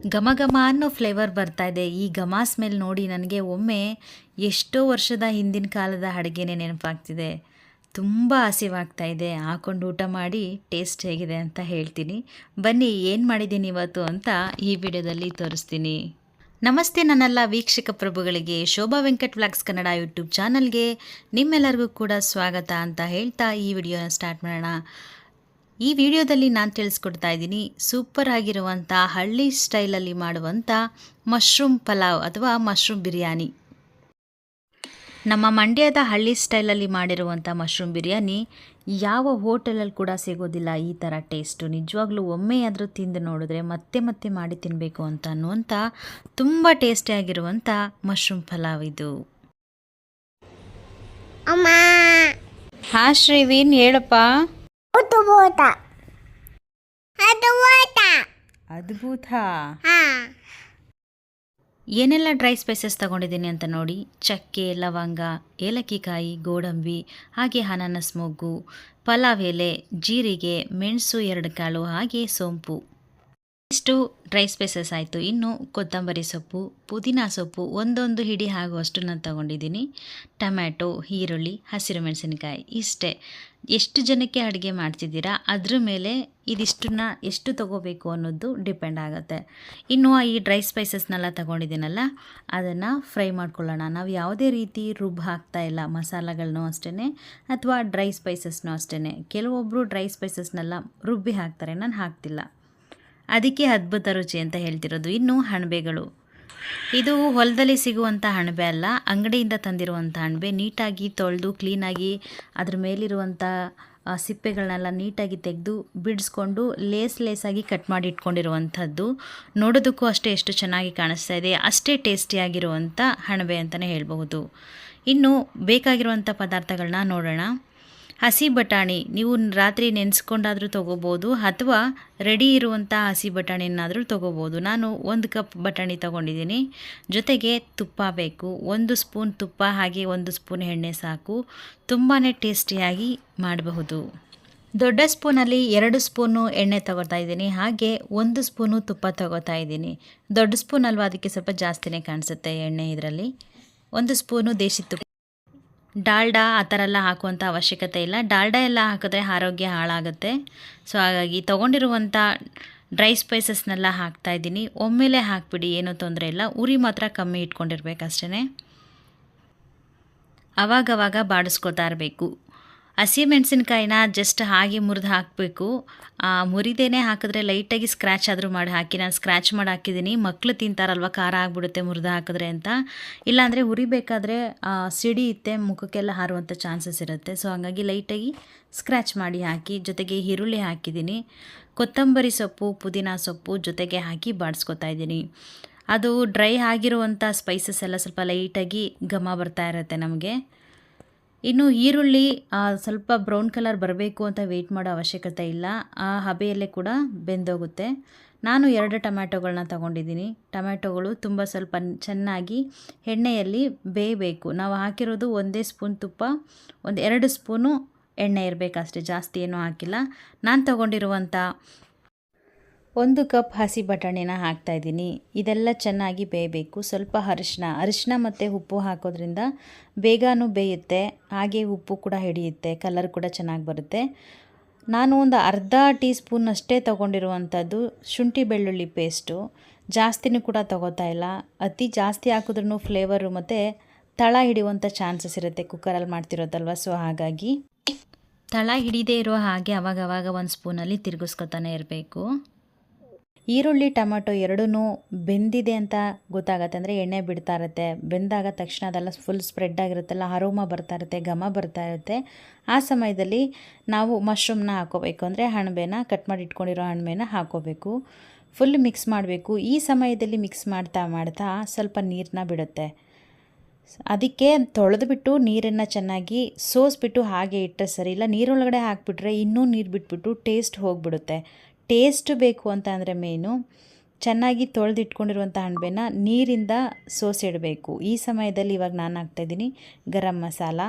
ಘಮ ಘಮ ಅನ್ನೋ ಫ್ಲೇವರ್ ಬರ್ತಾ ಇದೆ. ಈ ಘಮ ಸ್ಮೆಲ್ ನೋಡಿ ನನಗೆ ಒಮ್ಮೆ ಎಷ್ಟೋ ವರ್ಷದ ಹಿಂದಿನ ಕಾಲದ ಅಡುಗೆನೇ ನೆನಪಾಗ್ತಿದೆ. ತುಂಬ ಹಸಿವಾಗ್ತಾ ಇದೆ. ಹಾಕೊಂಡು ಊಟ ಮಾಡಿ ಟೇಸ್ಟ್ ಹೇಗಿದೆ ಅಂತ ಹೇಳ್ತೀನಿ. ಬನ್ನಿ, ಏನು ಮಾಡಿದ್ದೀನಿ ಇವತ್ತು ಅಂತ ಈ ವಿಡಿಯೋದಲ್ಲಿ ತೋರಿಸ್ತೀನಿ. ನಮಸ್ತೆ ನನ್ನೆಲ್ಲ ವೀಕ್ಷಕ ಪ್ರಭುಗಳಿಗೆ. ಶೋಭಾ ವೆಂಕಟ್ ವ್ಲಾಗ್ಸ್ ಕನ್ನಡ ಯೂಟ್ಯೂಬ್ ಚಾನಲ್ಗೆ ನಿಮ್ಮೆಲ್ಲರಿಗೂ ಕೂಡ ಸ್ವಾಗತ ಅಂತ ಹೇಳ್ತಾ ಈ ವಿಡಿಯೋನ ಸ್ಟಾರ್ಟ್ ಮಾಡೋಣ. ಈ ವಿಡಿಯೋದಲ್ಲಿ ನಾನು ತಿಳಿಸ್ಕೊಡ್ತಾ ಇದ್ದೀನಿ ಸೂಪರ್ ಆಗಿರುವಂಥ ಹಳ್ಳಿ ಸ್ಟೈಲಲ್ಲಿ ಮಾಡುವಂಥ ಮಶ್ರೂಮ್ ಪಲಾವ್ ಅಥವಾ ಮಶ್ರೂಮ್ ಬಿರಿಯಾನಿ. ನಮ್ಮ ಮಂಡ್ಯದ ಹಳ್ಳಿ ಸ್ಟೈಲಲ್ಲಿ ಮಾಡಿರುವಂಥ ಮಶ್ರೂಮ್ ಬಿರಿಯಾನಿ ಯಾವ ಹೋಟೆಲಲ್ಲಿ ಕೂಡ ಸಿಗೋದಿಲ್ಲ ಈ ಥರ ಟೇಸ್ಟು ನಿಜವಾಗ್ಲೂ ಒಮ್ಮೆಯಾದರೂ ತಿಂದು ನೋಡಿದ್ರೆ ಮತ್ತೆ ಮತ್ತೆ ಮಾಡಿ ತಿನ್ನಬೇಕು ಅಂತ ಅನ್ನುವಂಥ ತುಂಬ ಟೇಸ್ಟಿಯಾಗಿರುವಂಥ ಮಶ್ರೂಮ್ ಪಲಾವ್ ಇದು. ಹಾ ಶ್ರೀವಿನ್ ಹೇಳಪ್ಪ. ಅದು ಅದ್ಭುತ. ಅದ್ಭುತ. ಹಾ. ಏನೆಲ್ಲ ಡ್ರೈ ಸ್ಪೈಸಸ್ ತಗೊಂಡಿದ್ದೀನಿ ಅಂತ ನೋಡಿ? ಚಕ್ಕೆ ಲವಂಗ ಏಲಕ್ಕಿಕಾಯಿ ಗೋಡಂಬಿ ಹಾಗೆ ಅನಾನಸ್ ಮೊಗ್ಗು ಪಲಾವ್ ಎಲೆ ಜೀರಿಗೆ ಮೆಣಸು ಎರಡು ಕಾಳು ಹಾಗೆ ಸೋಂಪು. ಇಷ್ಟು ಡ್ರೈ ಸ್ಪೈಸಸ್ ಆಯಿತು. ಇನ್ನು ಕೊತ್ತಂಬರಿ ಸೊಪ್ಪು, ಪುದೀನ ಸೊಪ್ಪು ಒಂದೊಂದು ಹಿಡಿ ಆಗುವಷ್ಟು ನಾನು ತಗೊಂಡಿದ್ದೀನಿ. ಟೊಮ್ಯಾಟೊ, ಈರುಳ್ಳಿ, ಹಸಿರು ಮೆಣಸಿನಕಾಯಿ ಇಷ್ಟೇ. ಎಷ್ಟು ಜನಕ್ಕೆ ಅಡುಗೆ ಮಾಡ್ತಿದ್ದೀರಾ? ಅದ್ರ ಮೇಲೆ ಇದಿಷ್ಟನ್ನ ಎಷ್ಟು ತಗೋಬೇಕು ಅನ್ನೋದು ಡಿಪೆಂಡ್ ಆಗುತ್ತೆ. ಇನ್ನು ಈ ಡ್ರೈ ಸ್ಪೈಸಸ್ನೆಲ್ಲ ತಗೊಂಡಿದ್ದೀನಲ್ಲ, ಅದನ್ನು ಫ್ರೈ ಮಾಡ್ಕೊಳ್ಳೋಣ. ನಾವು ಯಾವುದೇ ರೀತಿ ರುಬ್ ಹಾಕ್ತಾ ಇಲ್ಲ ಮಸಾಲೆಗಳನ್ನೂ ಅಷ್ಟೇ ಅಥವಾ ಡ್ರೈ ಸ್ಪೈಸಸ್ನೂ ಅಷ್ಟೇ ಕೆಲವೊಬ್ಬರು ಡ್ರೈ ಸ್ಪೈಸಸ್ನೆಲ್ಲ ರುಬ್ಬಿ ಹಾಕ್ತಾರೆ, ನಾನು ಹಾಕ್ತಿಲ್ಲ. ಅದಕ್ಕೆ ಅದ್ಭುತ ರುಚಿ ಅಂತ ಹೇಳ್ತಿರೋದು. ಇನ್ನು ಅಣಬೆಗಳು ಇದು ಹೊಲದಲ್ಲಿ ಸಿಗುವಂಥ ಅಣಬೆ ಅಲ್ಲ. ಅಂಗಡಿಯಿಂದ ತಂದಿರುವಂಥ ಅಣಬೆ ನೀಟಾಗಿ ತೊಳೆದು, ಕ್ಲೀನಾಗಿ ಅದ್ರ ಮೇಲಿರುವಂಥ ಸಿಪ್ಪೆಗಳನ್ನೆಲ್ಲ ನೀಟಾಗಿ ತೆಗೆದು ಬಿಡಿಸ್ಕೊಂಡು ಲೇಸ್ ಲೇಸಾಗಿ ಕಟ್ ಮಾಡಿ ಇಟ್ಕೊಂಡಿರುವಂಥದ್ದು. ನೋಡೋದಕ್ಕೂ ಅಷ್ಟೇ ಎಷ್ಟು ಚೆನ್ನಾಗಿ ಕಾಣಿಸ್ತಾ ಇದೆ. ಅಷ್ಟೇ ಟೇಸ್ಟಿಯಾಗಿರುವಂಥ ಅಣಬೆ ಅಂತಲೇ ಹೇಳಬಹುದು. ಇನ್ನು ಬೇಕಾಗಿರುವಂಥ ಪದಾರ್ಥಗಳನ್ನ ನೋಡೋಣ. ಹಸಿ ಬಟಾಣಿ, ನೀವು ರಾತ್ರಿ ನೆನೆಸ್ಕೊಂಡಾದರೂ ತೊಗೋಬೋದು ಅಥವಾ ರೆಡಿ ಇರುವಂಥ ಹಸಿ ಬಟಾಣಿನಾದರೂ ತೊಗೋಬೋದು. ನಾನು ಒಂದು ಕಪ್ ಬಟಾಣಿ ತೊಗೊಂಡಿದ್ದೀನಿ. ಜೊತೆಗೆ ತುಪ್ಪ ಬೇಕು. ಒಂದು ಸ್ಪೂನ್ ತುಪ್ಪ ಹಾಗೆ ಒಂದು ಸ್ಪೂನ್ ಎಣ್ಣೆ ಸಾಕು. ತುಂಬಾ ಟೇಸ್ಟಿಯಾಗಿ ಮಾಡಬಹುದು. ದೊಡ್ಡ ಸ್ಪೂನಲ್ಲಿ ಎರಡು ಸ್ಪೂನು ಎಣ್ಣೆ ತಗೋತಾ ಇದ್ದೀನಿ. ಹಾಗೆ ಒಂದು ಸ್ಪೂನು ತುಪ್ಪ ತಗೋತಾ ಇದ್ದೀನಿ. ದೊಡ್ಡ ಸ್ಪೂನ್ ಅಲ್ವಾ? ಅದಕ್ಕೆ ಸ್ವಲ್ಪ ಜಾಸ್ತಿನೇ ಕಾಣಿಸುತ್ತೆ ಎಣ್ಣೆ ಇದರಲ್ಲಿ. ಒಂದು ಸ್ಪೂನು ದೇಶಿ ತುಪ್ಪ. ಡಾಲ್ಡಾ ಆ ಥರ ಎಲ್ಲ ಹಾಕುವಂಥ ಅವಶ್ಯಕತೆ ಇಲ್ಲ. ಡಾಲ್ಡಾ ಎಲ್ಲ ಹಾಕಿದ್ರೆ ಆರೋಗ್ಯ ಹಾಳಾಗುತ್ತೆ. ಸೊ ಹಾಗಾಗಿ ತೊಗೊಂಡಿರುವಂಥ ಡ್ರೈ ಸ್ಪೈಸಸ್ನೆಲ್ಲ ಹಾಕ್ತಾ ಇದ್ದೀನಿ. ಒಮ್ಮೆಲೆ ಹಾಕ್ಬಿಡಿ, ಏನೂ ತೊಂದರೆ ಇಲ್ಲ. ಉರಿ ಮಾತ್ರ ಕಮ್ಮಿ ಇಟ್ಕೊಂಡಿರ್ಬೇಕಷ್ಟೇ ಅವಾಗವಾಗ ಬಾಡಿಸ್ಕೊತಾ ಇರಬೇಕು. ಹಸಿಮೆಣಸಿನ್ಕಾಯಿನ ಜಸ್ಟ್ ಹಾಗೆ ಮುರಿದು ಹಾಕಬೇಕು. ಮುರಿದೇನೆ ಹಾಕಿದ್ರೆ ಲೈಟಾಗಿ ಸ್ಕ್ರ್ಯಾಚ್ ಆದರೂ ಮಾಡಿ ಹಾಕಿ, ನಾನು ಸ್ಕ್ರ್ಯಾಚ್ ಮಾಡಿ ಹಾಕಿದ್ದೀನಿ ಮಕ್ಕಳು ತಿಂತಾರಲ್ವ, ಖಾರ ಆಗಿಬಿಡುತ್ತೆ ಮುರಿದು ಹಾಕಿದ್ರೆ ಅಂತ. ಇಲ್ಲಾಂದರೆ ಸಿಡಿ ಇತ್ತೆ, ಮುಖಕ್ಕೆಲ್ಲ ಹಾರುವಂಥ ಚಾನ್ಸಸ್ ಇರುತ್ತೆ. ಸೊ ಹಾಗಾಗಿ ಲೈಟಾಗಿ ಸ್ಕ್ರ್ಯಾಚ್ ಮಾಡಿ ಹಾಕಿ, ಜೊತೆಗೆ ಈರುಳ್ಳಿ ಹಾಕಿದ್ದೀನಿ ಕೊತ್ತಂಬರಿ ಸೊಪ್ಪು, ಪುದೀನ ಸೊಪ್ಪು ಜೊತೆಗೆ ಹಾಕಿ ಬಾಡಿಸ್ಕೊತಾ ಇದ್ದೀನಿ. ಅದು ಡ್ರೈ ಆಗಿರುವಂಥ ಸ್ಪೈಸಸ್ ಎಲ್ಲ ಸ್ವಲ್ಪ ಲೈಟಾಗಿ ಘಮ ಬರ್ತಾ ಇರುತ್ತೆ ನಮಗೆ. ಇನ್ನು ಈರುಳ್ಳಿ ಸ್ವಲ್ಪ ಬ್ರೌನ್ ಕಲರ್ ಬರಬೇಕು ಅಂತ ವೆಯ್ಟ್ ಮಾಡೋ ಅವಶ್ಯಕತೆ ಇಲ್ಲ. ಆ ಹಬೆಯಲ್ಲೇ ಕೂಡ ಬೆಂದೋಗುತ್ತೆ. ನಾನು ಎರಡು ಟೊಮ್ಯಾಟೊಗಳನ್ನ ತಗೊಂಡಿದ್ದೀನಿ. ಟೊಮ್ಯಾಟೊಗಳು ತುಂಬ ಸ್ವಲ್ಪ ಚೆನ್ನಾಗಿ ಎಣ್ಣೆಯಲ್ಲಿ ಬೇಯಬೇಕು. ನಾವು ಹಾಕಿರೋದು ಒಂದೇ ಸ್ಪೂನ್ ತುಪ್ಪ, ಒಂದು ಎರಡು ಸ್ಪೂನು ಎಣ್ಣೆ ಇರಬೇಕಷ್ಟೇ, ಜಾಸ್ತಿ ಏನೂ ಹಾಕಿಲ್ಲ. ನಾನು ತಗೊಂಡಿರುವಂಥ ಒಂದು ಕಪ್ ಹಸಿ ಬಟಾಣಿನ ಹಾಕ್ತಾಯಿದ್ದೀನಿ ಇದೆಲ್ಲ ಚೆನ್ನಾಗಿ ಬೇಯಬೇಕು. ಸ್ವಲ್ಪ ಅರಿಶಿನ ಅರಿಶಿನ ಮತ್ತು ಉಪ್ಪು ಹಾಕೋದ್ರಿಂದ ಬೇಗನೂ ಬೇಯುತ್ತೆ. ಹಾಗೆ ಉಪ್ಪು ಕೂಡ ಹಿಡಿಯುತ್ತೆ. ಕಲರ್ ಕೂಡ ಚೆನ್ನಾಗಿ ಬರುತ್ತೆ. ನಾನು ಒಂದು ಅರ್ಧ ಟೀ ಸ್ಪೂನ್ ಅಷ್ಟೇ ತೊಗೊಂಡಿರುವಂಥದ್ದು ಶುಂಠಿ ಬೆಳ್ಳುಳ್ಳಿ ಪೇಸ್ಟು ಜಾಸ್ತಿನೂ ಕೂಡ ತೊಗೋತಾ ಇಲ್ಲ. ಅತಿ ಜಾಸ್ತಿ ಹಾಕಿದ್ರೂ ಫ್ಲೇವರು ಮತ್ತು ತಳ ಹಿಡಿಯುವಂಥ ಚಾನ್ಸಸ್ ಇರುತ್ತೆ. ಕುಕ್ಕರಲ್ಲಿ ಮಾಡ್ತಿರೋದಲ್ವ? ಸೊ ಹಾಗಾಗಿ ತಳ ಹಿಡಿದೇ ಇರೋ ಹಾಗೆ ಅವಾಗವಾಗ ಒಂದು ಸ್ಪೂನಲ್ಲಿ ತಿರುಗಿಸ್ಕೊತಾನೆ ಇರಬೇಕು. ಈರುಳ್ಳಿ, ಟೊಮೆಟೊ ಎರಡೂ ಬೆಂದಿದೆ ಅಂತ ಗೊತ್ತಾಗತ್ತೆ. ಅಂದರೆ ಎಣ್ಣೆ ಬಿಡ್ತಾ ಇರುತ್ತೆ. ಬೆಂದಾಗ ತಕ್ಷಣ ಅದೆಲ್ಲ ಫುಲ್ ಸ್ಪ್ರೆಡ್ ಆಗಿರುತ್ತಲ್ಲ ಅರೋಮ ಬರ್ತಾ ಇರುತ್ತೆ, ಘಮ ಬರ್ತಾ ಇರುತ್ತೆ. ಆ ಸಮಯದಲ್ಲಿ ನಾವು ಮಶ್ರೂಮ್ನ ಹಾಕೋಬೇಕು. ಅಂದರೆ ಹಣಬೆನ ಕಟ್ ಮಾಡಿ ಇಟ್ಕೊಂಡಿರೋ ಹಣಬೆನ ಹಾಕೋಬೇಕು. ಫುಲ್ ಮಿಕ್ಸ್ ಮಾಡಬೇಕು. ಈ ಸಮಯದಲ್ಲಿ ಮಿಕ್ಸ್ ಮಾಡ್ತಾ ಮಾಡ್ತಾ ಸ್ವಲ್ಪ ನೀರನ್ನ ಬಿಡುತ್ತೆ. ಅದಕ್ಕೆ ತೊಳೆದುಬಿಟ್ಟು ನೀರನ್ನು ಚೆನ್ನಾಗಿ ಸೋಸ್ಬಿಟ್ಟು ಹಾಗೆ ಇಟ್ಟರೆ ಸರಿ. ಇಲ್ಲ, ನೀರೊಳಗಡೆ ಹಾಕಿಬಿಟ್ರೆ ಇನ್ನೂ ನೀರು ಬಿಟ್ಬಿಟ್ಟು ಟೇಸ್ಟ್ ಹೋಗಿಬಿಡುತ್ತೆ. ಟೇಸ್ಟ್ ಬೇಕು ಅಂತ ಅಂದರೆ ಮೇನು ಚೆನ್ನಾಗಿ ತೊಳೆದಿಟ್ಕೊಂಡಿರುವಂಥ ಅಣಬೆನ ನೀರಿಂದ ಸೋಸಿಡಬೇಕು. ಈ ಸಮಯದಲ್ಲಿ ಇವಾಗ ನಾನು ಹಾಕ್ತಾಯಿದ್ದೀನಿ ಗರಂ ಮಸಾಲ,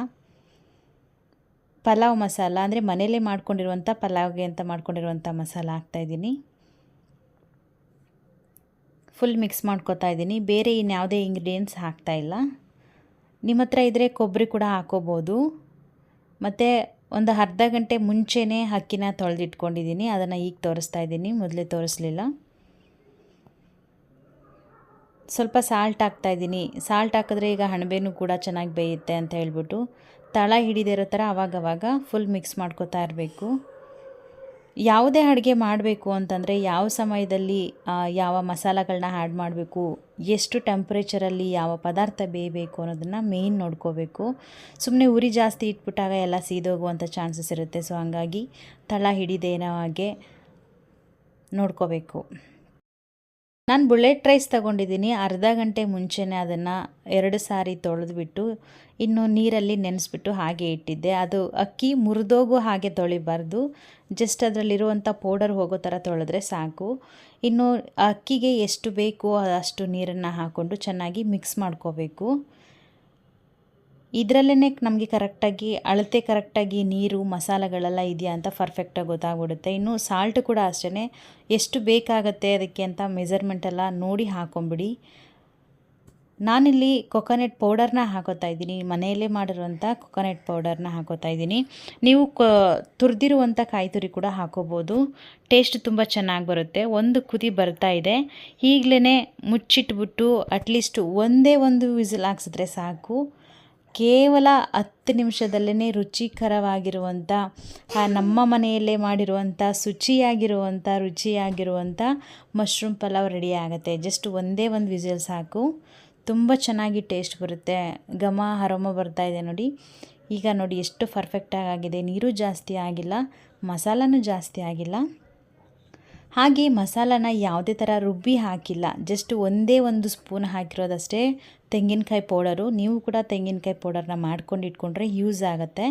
ಪಲಾವ್ ಮಸಾಲ ಅಂದರೆ ಮನೇಲೇ ಮಾಡ್ಕೊಂಡಿರುವಂಥ ಪಲಾವ್ಗೆ ಅಂತ ಮಾಡ್ಕೊಂಡಿರುವಂಥ ಮಸಾಲ ಹಾಕ್ತಾಯಿದ್ದೀನಿ ಫುಲ್ ಮಿಕ್ಸ್ ಮಾಡ್ಕೋತಾ ಇದ್ದೀನಿ. ಬೇರೆ ಇನ್ಯಾವುದೇ ಇಂಗ್ರೀಡಿಯೆಂಟ್ಸ್ ಹಾಕ್ತಾಯಿಲ್ಲ ನಿಮ್ಮ ಹತ್ರ ಇದ್ದರೆ ಕೊಬ್ಬರಿ ಕೂಡ ಹಾಕೋಬೋದು. ಮತ್ತು ಒಂದು ಅರ್ಧ ಗಂಟೆ ಮುಂಚೆನೇ ಅಕ್ಕಿನ ತೊಳೆದಿಟ್ಕೊಂಡಿದ್ದೀನಿ. ಅದನ್ನು ಈಗ ತೋರಿಸ್ತಾ ಇದ್ದೀನಿ. ಮೊದಲೇ ತೋರಿಸ್ಲಿಲ್ಲ. ಸ್ವಲ್ಪ ಸಾಲ್ಟ್ ಹಾಕ್ತಾ ಇದ್ದೀನಿ. ಸಾಲ್ಟ್ ಹಾಕಿದ್ರೆ ಈಗ ಹಣಬೇನು ಕೂಡ ಚೆನ್ನಾಗಿ ಬೇಯುತ್ತೆ ಅಂತ ಹೇಳ್ಬಿಟ್ಟು ತಳ ಹಿಡಿದಿರೋ ಥರ ಆವಾಗವಾಗ ಫುಲ್ ಮಿಕ್ಸ್ ಮಾಡ್ಕೋತಾ ಇರಬೇಕು. ಯಾವುದೇ ಅಡುಗೆ ಮಾಡಬೇಕು ಅಂತಂದರೆ ಯಾವ ಸಮಯದಲ್ಲಿ ಯಾವ ಮಸಾಲಗಳನ್ನ ಆ್ಯಡ್ ಮಾಡಬೇಕು, ಎಷ್ಟು ಟೆಂಪ್ರೇಚರಲ್ಲಿ ಯಾವ ಪದಾರ್ಥ ಬೇಯಬೇಕು ಅನ್ನೋದನ್ನು ಮೇಯ್ನ್ ನೋಡ್ಕೋಬೇಕು. ಸುಮ್ಮನೆ ಉರಿ ಜಾಸ್ತಿ ಇಟ್ಬಿಟ್ಟಾಗ ಎಲ್ಲ ಸೀದೋಗುವಂಥ ಚಾನ್ಸಸ್ ಇರುತ್ತೆ. ಸೊ ಹಂಗಾಗಿ ತಳ ಹಿಡಿದೇನೋ ಹಾಗೆ ನೋಡ್ಕೋಬೇಕು. ನಾನು ಬುಲೆಟ್ ರೈಸ್ ತಗೊಂಡಿದ್ದೀನಿ ಅರ್ಧ ಗಂಟೆ ಮುಂಚೆನೇ ಅದನ್ನು ಎರಡು ಸಾರಿ ತೊಳೆದ್ಬಿಟ್ಟು ಇನ್ನು ನೀರಲ್ಲಿ ನೆನೆಸ್ಬಿಟ್ಟು ಹಾಗೆ ಇಟ್ಟಿದ್ದೆ. ಅದು ಅಕ್ಕಿ ಮುರಿದೋಗು ಹಾಗೆ ತೊಳಿಬಾರ್ದು. ಜಸ್ಟ್ ಅದರಲ್ಲಿರುವಂಥ ಪೌಡರ್ ಹೋಗೋ ಥರ ತೊಳೆದ್ರೆ ಸಾಕು. ಇನ್ನು ಅಕ್ಕಿಗೆ ಎಷ್ಟು ಬೇಕೋ ಅಷ್ಟು ನೀರನ್ನು ಹಾಕ್ಕೊಂಡು ಚೆನ್ನಾಗಿ ಮಿಕ್ಸ್ ಮಾಡ್ಕೋಬೇಕು. ಇದರಲ್ಲೇ ನಮಗೆ ಕರೆಕ್ಟಾಗಿ ಅಳತೆ ಕರೆಕ್ಟಾಗಿ ನೀರು, ಮಸಾಲೆಗಳೆಲ್ಲ ಇದೆಯಾ ಅಂತ ಪರ್ಫೆಕ್ಟಾಗಿ ಗೊತ್ತಾಗ್ಬಿಡುತ್ತೆ. ಇನ್ನು ಸಾಲ್ಟ್ ಕೂಡ ಅಷ್ಟೇ ಎಷ್ಟು ಬೇಕಾಗತ್ತೆ ಅದಕ್ಕೆ ಅಂತ ಮೆಸರ್ಮೆಂಟೆಲ್ಲ ನೋಡಿ ಹಾಕೊಂಬಿಡಿ. ನಾನಿಲ್ಲಿ ಕೊಕೊನೆಟ್ ಪೌಡರ್ನ ಹಾಕೋತಾ ಇದ್ದೀನಿ. ಮನೆಯಲ್ಲೇ ಮಾಡಿರುವಂಥ ಕೊಕೊನೆಟ್ ಪೌಡರ್ನ ಹಾಕೋತಾ ಇದ್ದೀನಿ. ನೀವು ಕ, ತುರಿದಿರುವಂಥ ಕಾಯಿ ತುರಿ ಕೂಡ ಹಾಕೋಬೋದು. ಟೇಸ್ಟ್ ತುಂಬ ಚೆನ್ನಾಗಿ ಬರುತ್ತೆ. ಒಂದು ಕುದಿ ಬರ್ತಾ ಇದೆ. ಈಗಲೇ ಮುಚ್ಚಿಟ್ಬಿಟ್ಟು ಅಟ್ಲೀಸ್ಟ್ ಒಂದೇ ಒಂದು ವಿಸಿಲ್ ಹಾಕ್ಸಿದ್ರೆ ಸಾಕು. ಕೇವಲ ಹತ್ತು ನಿಮಿಷದಲ್ಲೇ ರುಚಿಕರವಾಗಿರುವಂಥ ನಮ್ಮ ಮನೆಯಲ್ಲೇ ಮಾಡಿರುವಂಥ, ಶುಚಿಯಾಗಿರುವಂಥ, ರುಚಿಯಾಗಿರುವಂಥ ಮಶ್ರೂಮ್ ಪಲಾವ್ ರೆಡಿ ಆಗುತ್ತೆ. ಜಸ್ಟ್ ಒಂದೇ ಒಂದು ವಿಸಿಲ್ ಸಾಕು. ತುಂಬ ಚೆನ್ನಾಗಿ ಟೇಸ್ಟ್ ಬರುತ್ತೆ. ಘಮ ಹರಮ ಬರ್ತಾ ಇದೆ ನೋಡಿ. ಈಗ ನೋಡಿ ಎಷ್ಟು ಪರ್ಫೆಕ್ಟಾಗಿ ಆಗಿದೆ. ನೀರು ಜಾಸ್ತಿ ಆಗಿಲ್ಲ, ಮಸಾಲನೂ ಜಾಸ್ತಿ ಆಗಿಲ್ಲ. ಹಾಗೆ ಮಸಾಲಾನ ಯಾವುದೇ ಥರ ರುಬ್ಬಿ ಹಾಕಿಲ್ಲ. ಜಸ್ಟ್ ಒಂದೇ ಒಂದು ಸ್ಪೂನ್ ಹಾಕಿರೋದಷ್ಟೇ ತೆಂಗಿನಕಾಯಿ ಪೌಡರು. ನೀವು ಕೂಡ ತೆಂಗಿನಕಾಯಿ ಪೌಡರ್ನ ಮಾಡ್ಕೊಂಡು ಇಟ್ಕೊಂಡ್ರೆ ಯೂಸ್ ಆಗುತ್ತೆ.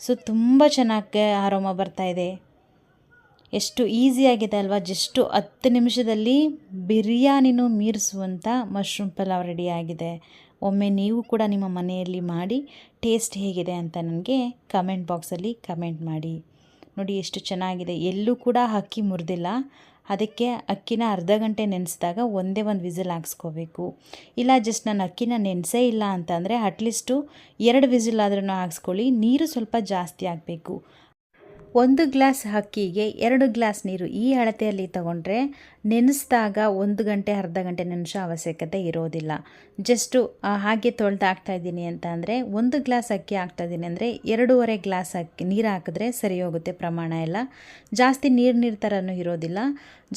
ಸೊ ತುಂಬ ಚೆನ್ನಾಗಿ ಆರೋಮ ಇದೆ. ಎಷ್ಟು ಈಸಿಯಾಗಿದೆ ಅಲ್ವಾ? ಜಸ್ಟು ಹತ್ತು ನಿಮಿಷದಲ್ಲಿ ಬಿರಿಯಾನಿನೂ ಮೀರಿಸುವಂಥ ಮಶ್ರೂಮ್ ಪಲಾವ್ ರೆಡಿಯಾಗಿದೆ ಒಮ್ಮೆ ನೀವು ಕೂಡ ನಿಮ್ಮ ಮನೆಯಲ್ಲಿ ಮಾಡಿ ಟೇಸ್ಟ್ ಹೇಗಿದೆ ಅಂತ ನನಗೆ ಕಮೆಂಟ್ ಬಾಕ್ಸಲ್ಲಿ ಕಮೆಂಟ್ ಮಾಡಿ. ನೋಡಿ ಎಷ್ಟು ಚೆನ್ನಾಗಿದೆ. ಎಲ್ಲೂ ಕೂಡ ಅಕ್ಕಿ ಮುರಿದಿಲ್ಲ. ಅದಕ್ಕೆ ಅಕ್ಕಿನ ಅರ್ಧ ಗಂಟೆ ನೆನೆಸಿದಾಗ ಒಂದೇ ಒಂದು ವಿಸಿಲ್ ಹಾಕ್ಸ್ಕೋಬೇಕು. ಇಲ್ಲ ಜಸ್ಟ್ ನಾನು ಅಕ್ಕಿನ ನೆನೆಸೇ ಇಲ್ಲ ಅಂತಂದರೆ ಅಟ್ಲೀಸ್ಟು ಎರಡು ವಿಸಿಲ್ ಆದ್ರೂ ಹಾಕ್ಸ್ಕೊಳ್ಳಿ. ನೀರು ಸ್ವಲ್ಪ ಜಾಸ್ತಿ ಆಗಬೇಕು ಒಂದು ಗ್ಲಾಸ್ ಅಕ್ಕಿಗೆ ಎರಡು ಗ್ಲಾಸ್ ನೀರು ಈ ಅಳತೆಯಲ್ಲಿ ತಗೊಂಡ್ರೆ ನೆನೆಸಿದಾಗ ಒಂದು ಗಂಟೆ, ಅರ್ಧ ಗಂಟೆ ನೆನೆಸೋ ಅವಶ್ಯಕತೆ ಇರೋದಿಲ್ಲ. ಜಸ್ಟು ಹಾಗೆ ತೊಳೆದು ಇದ್ದೀನಿ ಅಂತ ಅಂದರೆ ಒಂದು ಗ್ಲಾಸ್ ಅಕ್ಕಿ ಹಾಕ್ತಾಯಿದ್ದೀನಿ ಅಂದರೆ ಎರಡೂವರೆ ಗ್ಲಾಸ್ ಅಕ್ಕಿ, ನೀರು ಹಾಕಿದ್ರೆ ಸರಿ ಹೋಗುತ್ತೆ ಪ್ರಮಾಣ ಎಲ್ಲ. ಜಾಸ್ತಿ ನೀರು ನೀರು ಥರನೂ ಇರೋದಿಲ್ಲ.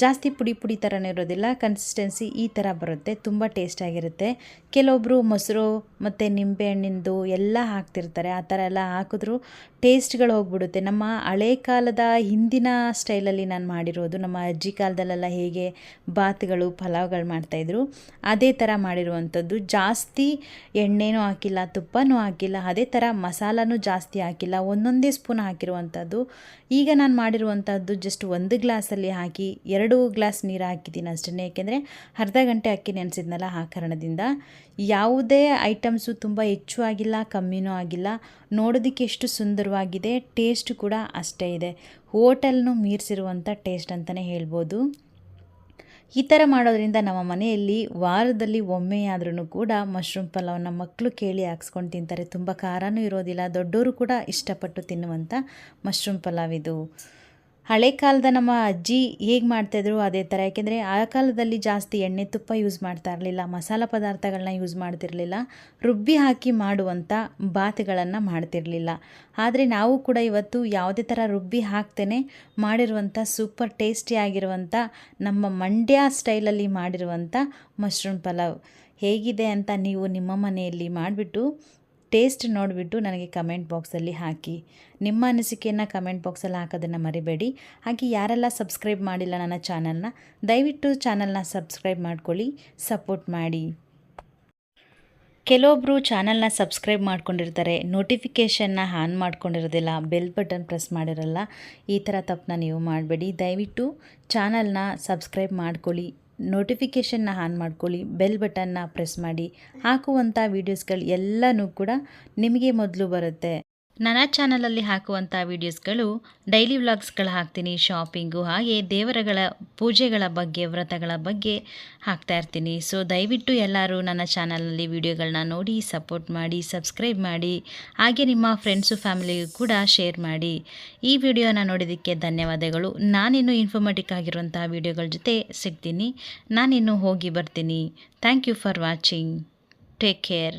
ಜಾಸ್ತಿ ಪುಡಿ ಪುಡಿ ಥರನೂ ಇರೋದಿಲ್ಲ. ಕನ್ಸಿಸ್ಟೆನ್ಸಿ ಈ ಥರ ಬರುತ್ತೆ. ತುಂಬ ಟೇಸ್ಟಾಗಿರುತ್ತೆ ಕೆಲವೊಬ್ಬರು ಮೊಸರು ಮತ್ತು ನಿಂಬೆಹಣ್ಣಿಂದು ಎಲ್ಲ ಹಾಕ್ತಿರ್ತಾರೆ. ಆ ಥರ ಎಲ್ಲ ಹಾಕಿದ್ರು ಟೇಸ್ಟ್ಗಳು ಹೋಗ್ಬಿಡುತ್ತೆ. ನಮ್ಮ ಹಳೆ ಕಾಲದ ಹಿಂದಿನ ಸ್ಟೈಲಲ್ಲಿ ನಾನು ಮಾಡಿರೋದು, ನಮ್ಮ ಅಜ್ಜಿ ಕಾಲದಲ್ಲೆಲ್ಲ ಹೇಗೆ ಬಾತ್ಗಳು, ಪಲಾವ್ಗಳು ಮಾಡ್ತಾಯಿದ್ರು ಅದೇ ಥರ ಮಾಡಿರುವಂಥದ್ದು. ಜಾಸ್ತಿ ಎಣ್ಣೆನೂ ಹಾಕಿಲ್ಲ, ತುಪ್ಪನೂ ಹಾಕಿಲ್ಲ, ಅದೇ ಥರ ಮಸಾಲನೂ ಜಾಸ್ತಿ ಹಾಕಿಲ್ಲ. ಒಂದೊಂದೇ ಸ್ಪೂನ್ ಹಾಕಿರುವಂಥದ್ದು. ಈಗ ನಾನು ಮಾಡಿರುವಂಥದ್ದು ಜಸ್ಟ್ ಒಂದು ಗ್ಲಾಸಲ್ಲಿ ಹಾಕಿ ಎರಡು ಗ್ಲಾಸ್ ನೀರು ಹಾಕಿದ್ದೀನಿ ಅಷ್ಟೇ ಏಕೆಂದರೆ ಅರ್ಧ ಗಂಟೆ ಅಕ್ಕಿ ನೆನೆಸಿದ್ನಲ್ಲ ಆ ಕಾರಣದಿಂದ. ಯಾವುದೇ ಐಟಮ್ಸು ತುಂಬ ಹೆಚ್ಚು ಆಗಿಲ್ಲ, ಕಮ್ಮಿನೂ ಆಗಿಲ್ಲ. ನೋಡೋದಕ್ಕೆ ಎಷ್ಟು ಸುಂದರವಾಗಿದೆ. ಟೇಸ್ಟ್ ಕೂಡ ಅಷ್ಟೇ ಇದೆ. ಹೋಟೆಲ್ನು ಮೀರಿಸಿರುವಂಥ ಟೇಸ್ಟ್ ಅಂತಲೇ ಹೇಳ್ಬೋದು. ಈ ಥರ ಮಾಡೋದ್ರಿಂದ ನಮ್ಮ ಮನೆಯಲ್ಲಿ ವಾರದಲ್ಲಿ ಒಮ್ಮೆಯಾದ್ರೂ ಕೂಡ ಮಶ್ರೂಮ್ ಪಲಾವ್ನ ಮಕ್ಕಳು ಕೇಳಿ ಹಾಕ್ಸ್ಕೊಂಡು ತಿಂತಾರೆ. ತುಂಬ ಖಾರನೂ ಇರೋದಿಲ್ಲ. ದೊಡ್ಡವರು ಕೂಡ ಇಷ್ಟಪಟ್ಟು ತಿನ್ನುವಂಥ ಮಶ್ರೂಮ್ ಪಲಾವ್ ಇದು. ಹಳೆ ಕಾಲದ ನಮ್ಮ ಅಜ್ಜಿ ಹೇಗೆ ಮಾಡ್ತಾಯಿದ್ರು ಅದೇ ಥರ ಯಾಕೆಂದರೆ ಆ ಕಾಲದಲ್ಲಿ ಜಾಸ್ತಿ ಎಣ್ಣೆ ತುಪ್ಪ ಯೂಸ್ ಮಾಡ್ತಾ ಇರಲಿಲ್ಲ, ಮಸಾಲ ಪದಾರ್ಥಗಳನ್ನ ಯೂಸ್ ಮಾಡ್ತಿರಲಿಲ್ಲ, ರುಬ್ಬಿ ಹಾಕಿ ಮಾಡುವಂಥ ಬಾತ್ಗಳನ್ನು ಮಾಡ್ತಿರಲಿಲ್ಲ. ಆದರೆ ನಾವು ಕೂಡ ಇವತ್ತು ಯಾವುದೇ ಥರ ರುಬ್ಬಿ ಹಾಕ್ತೇನೆ ಮಾಡಿರುವಂಥ ಸೂಪರ್ ಟೇಸ್ಟಿ ಆಗಿರುವಂಥ ನಮ್ಮ ಮಂಡ್ಯ ಸ್ಟೈಲಲ್ಲಿ ಮಾಡಿರುವಂಥ ಮಶ್ರೂಮ್ ಪಲಾವ್ ಹೇಗಿದೆ ಅಂತ ನೀವು ನಿಮ್ಮ ಮನೆಯಲ್ಲಿ ಮಾಡಿಬಿಟ್ಟು ಟೇಸ್ಟ್ ನೋಡಿಬಿಟ್ಟು ನನಗೆ ಕಮೆಂಟ್ ಬಾಕ್ಸಲ್ಲಿ ಹಾಕಿ. ನಿಮ್ಮ ಅನಿಸಿಕೆಯನ್ನು ಕಮೆಂಟ್ ಬಾಕ್ಸಲ್ಲಿ ಹಾಕೋದನ್ನು ಮರಿಬೇಡಿ. ಹಾಗೆ ಯಾರೆಲ್ಲ ಸಬ್ಸ್ಕ್ರೈಬ್ ಮಾಡಿಲ್ಲ ನನ್ನ ಚಾನಲ್ನ, ದಯವಿಟ್ಟು ಚಾನಲ್ನ ಸಬ್ಸ್ಕ್ರೈಬ್ ಮಾಡ್ಕೊಳ್ಳಿ, ಸಪೋರ್ಟ್ ಮಾಡಿ. ಕೆಲವೊಬ್ಬರು ಚಾನಲ್ನ ಸಬ್ಸ್ಕ್ರೈಬ್ ಮಾಡ್ಕೊಂಡಿರ್ತಾರೆ, ನೋಟಿಫಿಕೇಷನ್ನ ಆನ್ ಮಾಡ್ಕೊಂಡಿರೋದಿಲ್ಲ, ಬೆಲ್ ಬಟನ್ ಪ್ರೆಸ್ ಮಾಡಿರಲ್ಲ, ಈ ಥರ ತಪ್ಪನ್ನ ನೀವು ಮಾಡಬೇಡಿ. ದಯವಿಟ್ಟು ಚಾನಲ್ನ ಸಬ್ಸ್ಕ್ರೈಬ್ ಮಾಡ್ಕೊಳ್ಳಿ. ನೋಟಿಫಿಕೇಷನ್ನ ಆನ್ ಮಾಡ್ಕೊಳ್ಳಿ ಬೆಲ್ ಬಟನ್ನ ಪ್ರೆಸ್ ಮಾಡಿ ಹಾಕುವಂಥ ವೀಡಿಯೋಸ್ಗಳು ಎಲ್ಲನೂ ಕೂಡ ನಿಮಗೆ ಮೊದಲು ಬರುತ್ತೆ. ನನ್ನ ಚಾನಲಲ್ಲಿ ಹಾಕುವಂಥ ವೀಡಿಯೋಸ್ಗಳು ಡೈಲಿ ವ್ಲಾಗ್ಸ್ಗಳು ಹಾಕ್ತೀನಿ ಶಾಪಿಂಗು ಹಾಗೆ ದೇವರಗಳ ಪೂಜೆಗಳ ಬಗ್ಗೆ, ವ್ರತಗಳ ಬಗ್ಗೆ ಹಾಕ್ತಾ ಇರ್ತೀನಿ. ಸೊ ದಯವಿಟ್ಟು ಎಲ್ಲರೂ ನನ್ನ ಚಾನಲಲ್ಲಿ ವೀಡಿಯೋಗಳನ್ನ ನೋಡಿ ಸಪೋರ್ಟ್ ಮಾಡಿ ಸಬ್ಸ್ಕ್ರೈಬ್ ಮಾಡಿ, ಹಾಗೆ ನಿಮ್ಮ ಫ್ರೆಂಡ್ಸು ಫ್ಯಾಮಿಲಿಗೂ ಕೂಡ ಶೇರ್ ಮಾಡಿ. ಈ ವಿಡಿಯೋನ ನೋಡಿದ್ದಕ್ಕೆ ಧನ್ಯವಾದಗಳು. ನಾನಿನ್ನು ಇನ್ಫಾರ್ಮೇಟಿಕ್ ಆಗಿರುವಂಥ ವೀಡಿಯೋಗಳ ಜೊತೆ ಸಿಗ್ತೀನಿ. ನಾನಿನ್ನು ಹೋಗಿ ಬರ್ತೀನಿ. Thank you for watching take care